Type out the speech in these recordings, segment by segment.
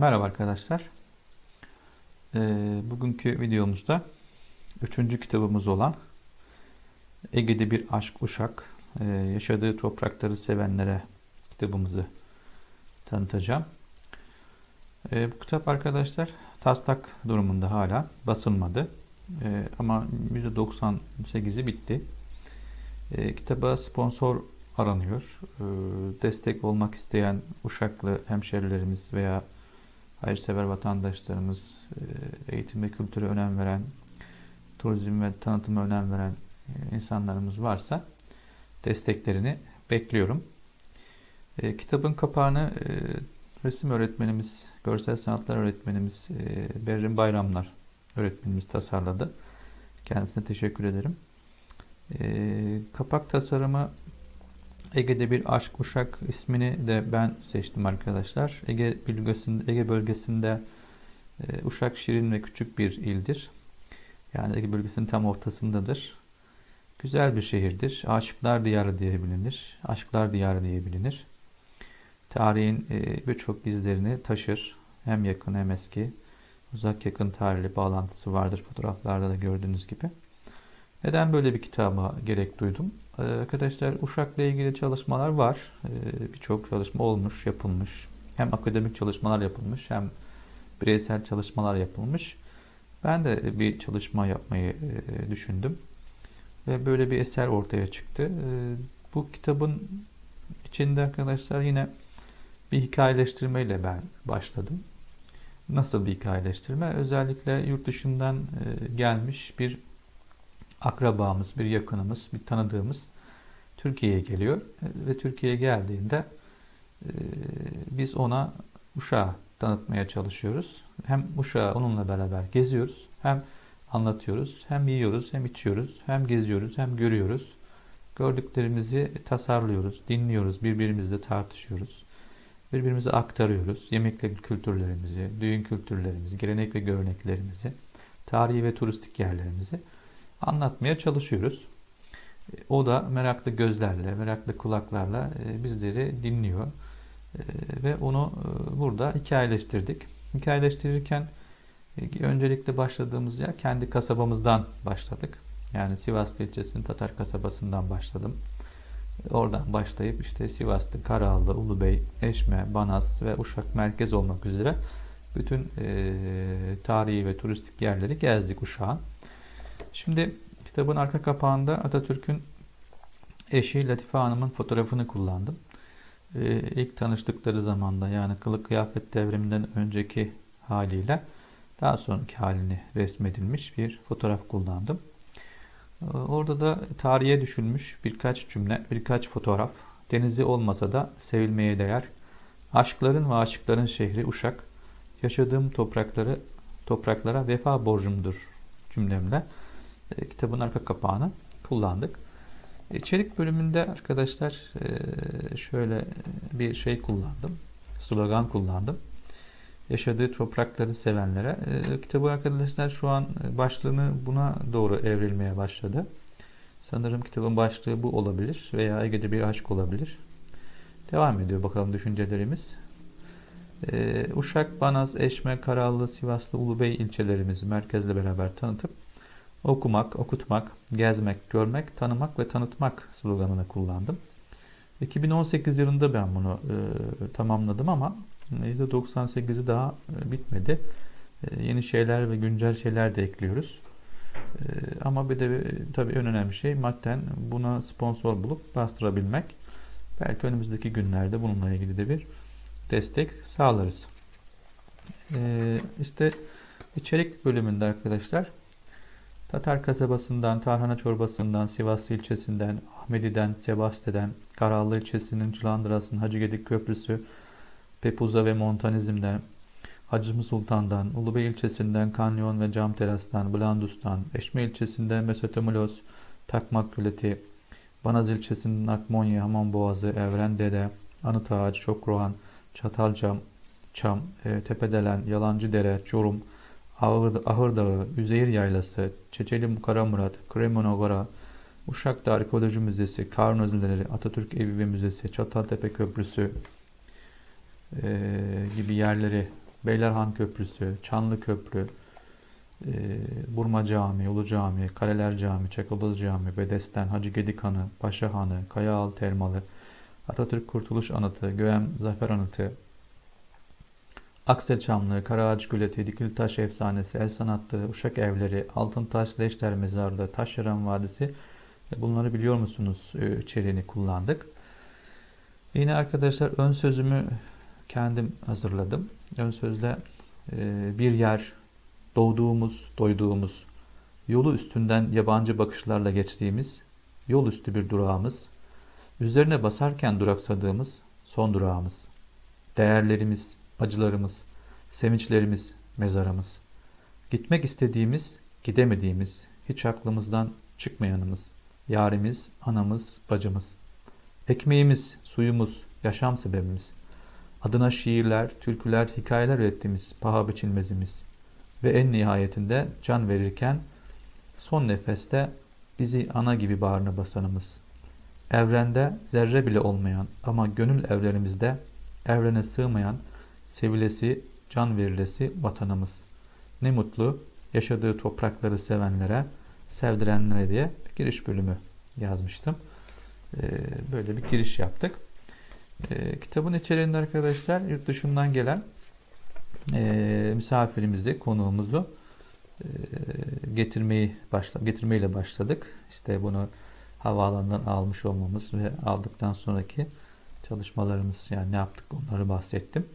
Merhaba arkadaşlar. Ee, bugünkü videomuzda üçüncü kitabımız olan Ege'de bir Aşk Uşak, ee, yaşadığı toprakları sevenlere kitabımızı tanıtacağım. Ee, bu kitap arkadaşlar taslak durumunda hala basılmadı. Ee, ama %98'i bitti. Ee, kitaba sponsor aranıyor. Ee, destek olmak isteyen Uşaklı hemşerilerimiz veya hayırsever vatandaşlarımız, e, eğitim ve kültüre önem veren, turizm ve tanıtıma önem veren e, insanlarımız varsa desteklerini bekliyorum. E, kitabın kapağını resim öğretmenimiz, görsel sanatlar öğretmenimiz Berrin Bayramlar öğretmenimiz tasarladı. Kendisine teşekkür ederim. Kapak tasarımı Ege'de bir aşk uşak ismini de ben seçtim arkadaşlar. Ege bölgesinde, Ege bölgesinde e, Uşak şirin ve küçük bir ildir. Yani Ege bölgesinin tam ortasındadır. Güzel bir şehirdir. Aşıklar diyarı diye bilinir. Aşklar diyarı diye bilinir. Tarihin e, birçok izlerini taşır. Hem yakın hem eski. Uzak yakın tarihli bağlantısı vardır fotoğraflarda da gördüğünüz gibi. Neden böyle bir kitaba gerek duydum? Ee, arkadaşlar Uşak'la ilgili çalışmalar var. Ee, birçok çalışma olmuş, yapılmış. Hem akademik çalışmalar yapılmış hem bireysel çalışmalar yapılmış. Ben de bir çalışma yapmayı e, düşündüm. Ve böyle bir eser ortaya çıktı. Ee, bu kitabın içinde arkadaşlar yine bir hikayeleştirmeyle ben başladım. Nasıl bir hikayeleştirme? Özellikle yurt dışından e, gelmiş bir akrabamız, bir yakınımız, bir tanıdığımız Türkiye'ye geliyor ve Türkiye'ye geldiğinde e, biz ona uşağı tanıtmaya çalışıyoruz. Hem uşağı onunla beraber geziyoruz, hem anlatıyoruz, hem yiyoruz, hem içiyoruz, hem geziyoruz, hem görüyoruz. Gördüklerimizi tasarlıyoruz, dinliyoruz, birbirimizle tartışıyoruz. Birbirimize aktarıyoruz. Yemekle kültürlerimizi, düğün kültürlerimizi, gelenek ve göreneklerimizi, tarihi ve turistik yerlerimizi anlatmaya çalışıyoruz. O da meraklı gözlerle, meraklı kulaklarla e, bizleri dinliyor. E, ve onu e, burada hikayeleştirdik. Hikayeleştirirken öncelikle başladığımız yer kendi kasabamızdan başladık. Yani Sivaslı ilçesinin Tatar kasabasından başladım. Oradan başlayıp işte Sivas'ta Karaağlı, Ulubey, Eşme, Banas ve Uşak merkez olmak üzere bütün e, tarihi ve turistik yerleri gezdik Uşak'ın. Şimdi kitabın arka kapağında Atatürk'ün eşi Latife Hanım'ın fotoğrafını kullandım. Ee, ilk tanıştıkları zamanda yani kılık kıyafet devriminden önceki haliyle daha sonraki halini resmedilmiş bir fotoğraf kullandım. Ee, orada da tarihe düşülmüş birkaç cümle, birkaç fotoğraf. Denizi olmasa da sevilmeye değer. Aşkların ve aşıkların şehri Uşak. Yaşadığım toprakları topraklara vefa borcumdur cümlemle e, kitabın arka kapağını kullandık. İçerik bölümünde arkadaşlar e, şöyle bir şey kullandım. Slogan kullandım. Yaşadığı toprakları sevenlere. E, kitabı arkadaşlar şu an başlığını buna doğru evrilmeye başladı. Sanırım kitabın başlığı bu olabilir veya Ege'de bir aşk olabilir. Devam ediyor bakalım düşüncelerimiz. Uşak, Banaz, Eşme, Karallı, Sivaslı, Ulubey ilçelerimizi merkezle beraber tanıtıp Okumak, okutmak, gezmek, görmek, tanımak ve tanıtmak sloganını kullandım. 2018 yılında ben bunu e, tamamladım ama %98'i daha e, bitmedi. E, yeni şeyler ve güncel şeyler de ekliyoruz. E, ama bir de e, tabii en önemli şey madden buna sponsor bulup bastırabilmek. Belki önümüzdeki günlerde bununla ilgili de bir destek sağlarız. E, işte içerik bölümünde arkadaşlar Tatar kasabasından, Tarhana çorbasından, Sivas ilçesinden, Ahmedi'den, Sebaste'den, Karallı ilçesinin Çılandıras'ın Hacıgedik Köprüsü, Pepuza ve Montanizm'den, Hacı Sultan'dan, Ulubey ilçesinden Kanyon ve Cam Teras'tan, Blandus'tan, Eşme ilçesinden Mesotomulos, Takmak Göleti, Banaz ilçesinin Akmonya, Hamam Boğazı, Evren Dede, Anıt Ağacı, Çokroğan, Çatalcam, Çam, e, Tepedelen, Yalancı Dere, Çorum, Ahır, Ahır Dağı, Üzeyir Yaylası, Çeçeli Karamurat, Kremonogora, Uşak Dağ Arkeoloji Müzesi, Karun Özileri, Atatürk Evi ve Müzesi, Çataltepe Köprüsü e, gibi yerleri Beylerhan Köprüsü, Çanlı Köprü, e, Burma Camii, Ulu Cami, Kaleler Camii, Çakalız Camii, Bedesten, Hacı Gedik Hanı, Paşa Hanı, Kayaaltı Elmalı, Atatürk Kurtuluş Anıtı, Göğem Zafer Anıtı, Aksel Çamlı, Karaağaç Göleti, Dikiltaş Efsanesi, El Sanatlı, Uşak Evleri, Altıntaş Leşler Mezarlığı, Taşyaran Vadisi e, bunları biliyor musunuz e, içeriğini kullandık. Yine arkadaşlar ön sözümü kendim hazırladım. Ön sözde e, bir yer, doğduğumuz, doyduğumuz, yolu üstünden yabancı bakışlarla geçtiğimiz, yol üstü bir durağımız, üzerine basarken duraksadığımız son durağımız, değerlerimiz, acılarımız, sevinçlerimiz, mezarımız, gitmek istediğimiz, gidemediğimiz, hiç aklımızdan çıkmayanımız, yarimiz, anamız, bacımız, ekmeğimiz, suyumuz, yaşam sebebimiz, adına şiirler, türküler, hikayeler ürettiğimiz paha biçilmezimiz. Ve en nihayetinde can verirken son nefeste bizi ana gibi bağrına basanımız. Evrende zerre bile olmayan ama gönül evlerimizde evrene sığmayan sevilesi, can verilesi vatanımız. Ne mutlu yaşadığı toprakları sevenlere, sevdirenlere diye bir giriş bölümü yazmıştım. Ee, böyle bir giriş yaptık. Ee, kitabın içeriğinde arkadaşlar yurt dışından gelen e, misafirimizi, konuğumuzu getirmeyi başla, getirmeyle başladık. İşte bunu havaalanından almış olmamız ve aldıktan sonraki çalışmalarımız yani ne yaptık onları bahsettim.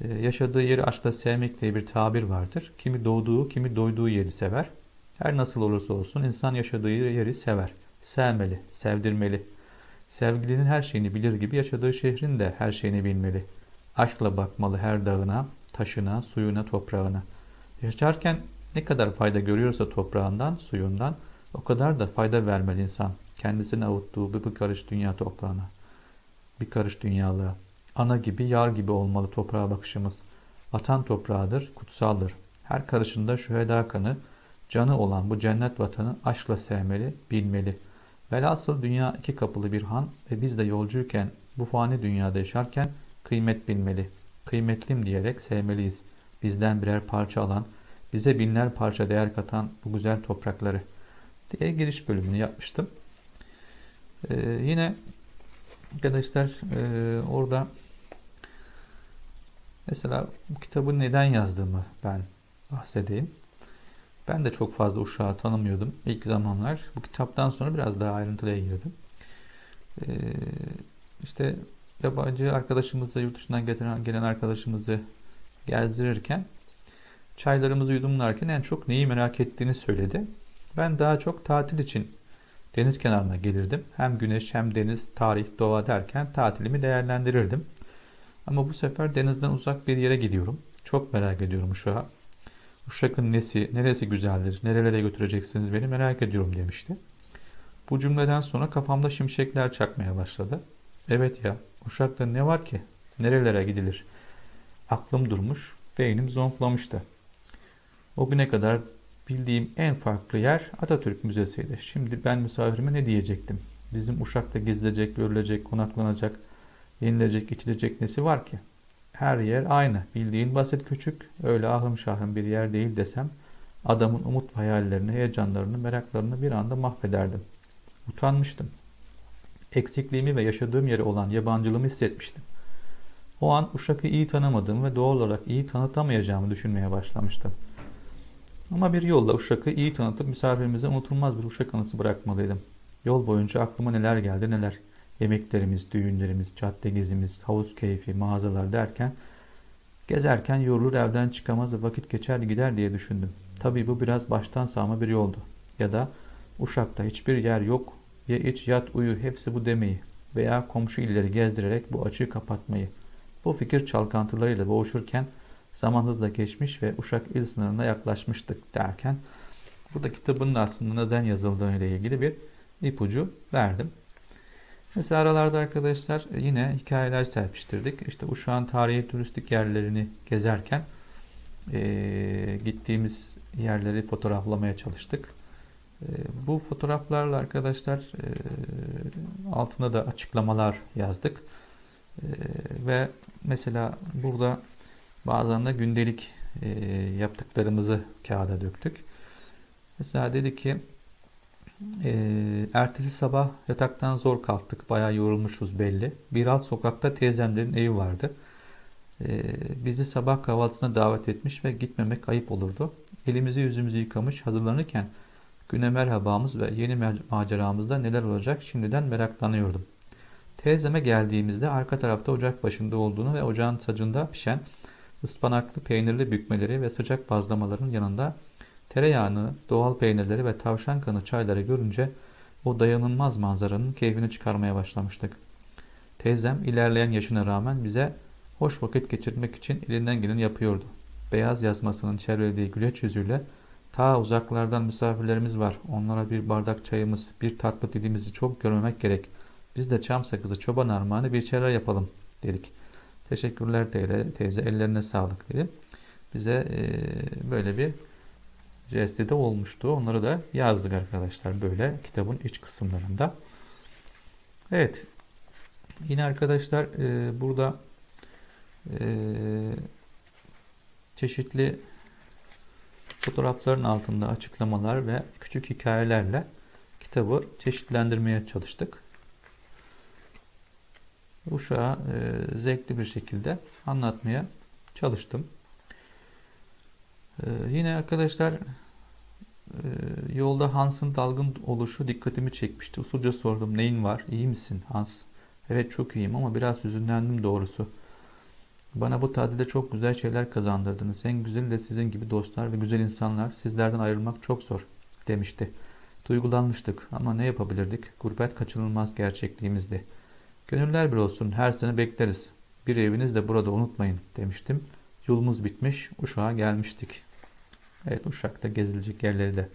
Ee, yaşadığı yeri aşkla sevmek diye bir tabir vardır. Kimi doğduğu, kimi doyduğu yeri sever. Her nasıl olursa olsun insan yaşadığı yeri sever. Sevmeli, sevdirmeli. Sevgilinin her şeyini bilir gibi yaşadığı şehrin de her şeyini bilmeli. Aşkla bakmalı her dağına, taşına, suyuna, toprağına. Yaşarken ne kadar fayda görüyorsa toprağından, suyundan o kadar da fayda vermeli insan. Kendisine avuttuğu bir karış dünya toprağına. Bir karış dünyalığa. Ana gibi, yar gibi olmalı toprağa bakışımız. Vatan toprağıdır, kutsaldır. Her karışında şüheda kanı, canı olan bu cennet vatanı aşkla sevmeli, bilmeli. Velhasıl dünya iki kapılı bir han ve biz de yolcuyken bu fani dünyada yaşarken kıymet bilmeli. Kıymetlim diyerek sevmeliyiz. Bizden birer parça alan, bize binler parça değer katan bu güzel toprakları diye giriş bölümünü yapmıştım. Ee, yine arkadaşlar e, orada mesela bu kitabı neden yazdığımı ben bahsedeyim. Ben de çok fazla uşağı tanımıyordum ilk zamanlar. Bu kitaptan sonra biraz daha ayrıntıya girdim. Ee, işte yabancı arkadaşımızı, yurt dışından gelen, gelen arkadaşımızı gezdirirken çaylarımızı yudumlarken en çok neyi merak ettiğini söyledi. Ben daha çok tatil için deniz kenarına gelirdim. Hem güneş hem deniz, tarih, doğa derken tatilimi değerlendirirdim. Ama bu sefer denizden uzak bir yere gidiyorum. Çok merak ediyorum Uşak'a. Uşak'ın nesi, neresi güzeldir, nerelere götüreceksiniz beni merak ediyorum demişti. Bu cümleden sonra kafamda şimşekler çakmaya başladı. Evet ya, Uşak'ta ne var ki? Nerelere gidilir? Aklım durmuş, beynim zonklamıştı. O güne kadar bildiğim en farklı yer Atatürk Müzesi'ydi. Şimdi ben misafirime ne diyecektim? Bizim Uşak'ta gezilecek, görülecek, konaklanacak, yenilecek, içilecek nesi var ki? Her yer aynı. Bildiğin basit küçük, öyle ahım şahım bir yer değil desem, adamın umut hayallerini, heyecanlarını, meraklarını bir anda mahvederdim. Utanmıştım. Eksikliğimi ve yaşadığım yeri olan yabancılığımı hissetmiştim. O an Uşak'ı iyi tanımadığım ve doğal olarak iyi tanıtamayacağımı düşünmeye başlamıştım. Ama bir yolla Uşak'ı iyi tanıtıp misafirimize unutulmaz bir Uşak anısı bırakmalıydım. Yol boyunca aklıma neler geldi neler. Yemeklerimiz, düğünlerimiz, cadde gezimiz, havuz keyfi, mağazalar derken gezerken yorulur evden çıkamaz ve vakit geçer gider diye düşündüm. Tabii bu biraz baştan sağma bir yoldu. Ya da Uşak'ta hiçbir yer yok ya iç yat uyu hepsi bu demeyi veya komşu illeri gezdirerek bu açığı kapatmayı. Bu fikir çalkantılarıyla boğuşurken zaman hızla geçmiş ve Uşak il sınırına yaklaşmıştık derken burada kitabın aslında neden yazıldığıyla ilgili bir ipucu verdim. Mesela aralarda arkadaşlar yine hikayeler serpiştirdik. İşte Uşak'ın tarihi turistik yerlerini gezerken e, gittiğimiz yerleri fotoğraflamaya çalıştık. E, bu fotoğraflarla arkadaşlar e, altına da açıklamalar yazdık. E, ve mesela burada Bazen de gündelik e, yaptıklarımızı kağıda döktük. Mesela dedi ki e, ertesi sabah yataktan zor kalktık. Bayağı yorulmuşuz belli. Bir sokakta teyzemlerin evi vardı. E, bizi sabah kahvaltısına davet etmiş ve gitmemek ayıp olurdu. Elimizi yüzümüzü yıkamış hazırlanırken güne merhabamız ve yeni maceramızda neler olacak şimdiden meraklanıyordum. Teyzeme geldiğimizde arka tarafta ocak başında olduğunu ve ocağın sacında pişen ıspanaklı peynirli bükmeleri ve sıcak bazlamaların yanında tereyağını, doğal peynirleri ve tavşan kanı çayları görünce o dayanılmaz manzaranın keyfini çıkarmaya başlamıştık. Teyzem ilerleyen yaşına rağmen bize hoş vakit geçirmek için elinden geleni yapıyordu. Beyaz yazmasının çevrelediği güleç yüzüyle ta uzaklardan misafirlerimiz var. Onlara bir bardak çayımız, bir tatlı dilimizi çok görmemek gerek. Biz de çam sakızı çoban armağanı bir şeyler yapalım dedik. Teşekkürler teyze, teyze ellerine sağlık dedi. Bize e, böyle bir jesti de olmuştu. Onları da yazdık arkadaşlar böyle kitabın iç kısımlarında. Evet. Yine arkadaşlar e, burada e, çeşitli fotoğrafların altında açıklamalar ve küçük hikayelerle kitabı çeşitlendirmeye çalıştık. Uşağı e, zevkli bir şekilde anlatmaya çalıştım. E, yine arkadaşlar e, yolda Hans'ın dalgın oluşu dikkatimi çekmişti. Usulca sordum neyin var iyi misin Hans? Evet çok iyiyim ama biraz hüzünlendim doğrusu. Bana bu tatilde çok güzel şeyler kazandırdınız. En güzeli de sizin gibi dostlar ve güzel insanlar. Sizlerden ayrılmak çok zor demişti. Duygulanmıştık ama ne yapabilirdik? Gurbet kaçınılmaz gerçekliğimizdi. Gönüller bir olsun her sene bekleriz. Bir eviniz de burada unutmayın demiştim. Yolumuz bitmiş Uşak'a gelmiştik. Evet Uşak'ta gezilecek yerleri de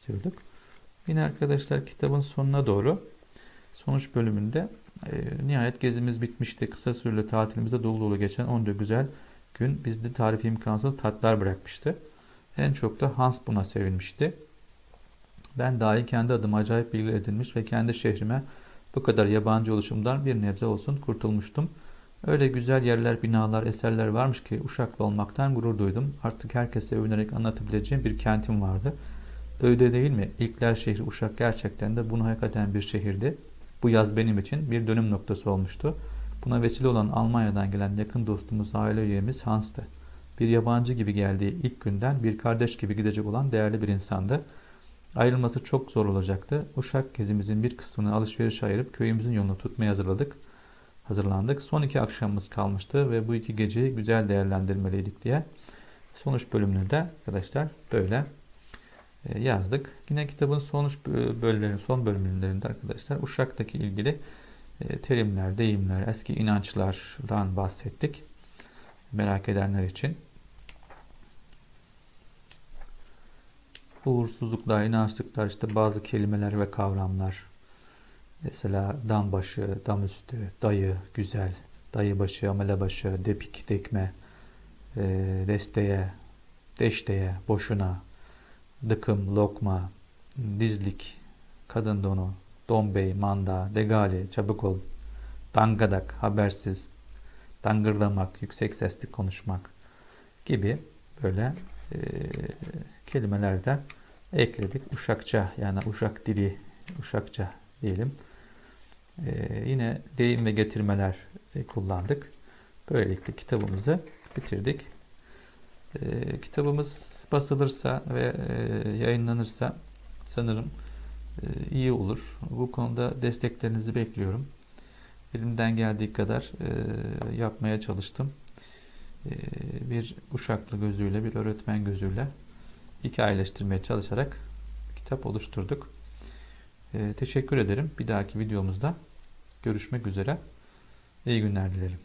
sürdük. Yine arkadaşlar kitabın sonuna doğru sonuç bölümünde e, nihayet gezimiz bitmişti. Kısa süreli tatilimizde dolu dolu geçen onca güzel gün bizde tarifi imkansız tatlar bırakmıştı. En çok da Hans buna sevinmişti. Ben dahi kendi adıma acayip bilgi edinmiş ve kendi şehrime bu kadar yabancı oluşumdan bir nebze olsun kurtulmuştum. Öyle güzel yerler, binalar, eserler varmış ki Uşaklı olmaktan gurur duydum. Artık herkese övünerek anlatabileceğim bir kentim vardı. Öyle değil mi? İlkler şehri Uşak gerçekten de bunu hak eden bir şehirdi. Bu yaz benim için bir dönüm noktası olmuştu. Buna vesile olan Almanya'dan gelen yakın dostumuz, aile üyemiz Hans'tı. Bir yabancı gibi geldiği ilk günden bir kardeş gibi gidecek olan değerli bir insandı. Ayrılması çok zor olacaktı. Uşak gezimizin bir kısmını alışveriş ayırıp köyümüzün yolunu tutmaya hazırladık. Hazırlandık. Son iki akşamımız kalmıştı ve bu iki geceyi güzel değerlendirmeliydik diye sonuç bölümünü de arkadaşlar böyle e, yazdık. Yine kitabın sonuç bölümlerinin son bölümlerinde arkadaşlar Uşak'taki ilgili e, terimler, deyimler, eski inançlardan bahsettik. Merak edenler için. uğursuzluklar, inançlıklar, işte bazı kelimeler ve kavramlar. Mesela dam başı, dam üstü, dayı, güzel, dayı başı, amele başı, depik, dekme, e, desteye, deşteye, boşuna, dıkım, lokma, dizlik, kadın donu, dombey, manda, degali, çabuk ol, dangadak, habersiz, dangırlamak, yüksek sesli konuşmak gibi böyle e, kelimeler de ekledik. Uşakça yani uşak dili, uşakça diyelim. E, yine deyim ve getirmeler kullandık. Böylelikle kitabımızı bitirdik. E, kitabımız basılırsa ve e, yayınlanırsa sanırım e, iyi olur. Bu konuda desteklerinizi bekliyorum. Elimden geldiği kadar e, yapmaya çalıştım. Ee, bir uşaklı gözüyle, bir öğretmen gözüyle hikayeleştirmeye çalışarak kitap oluşturduk. Ee, teşekkür ederim. Bir dahaki videomuzda görüşmek üzere. İyi günler dilerim.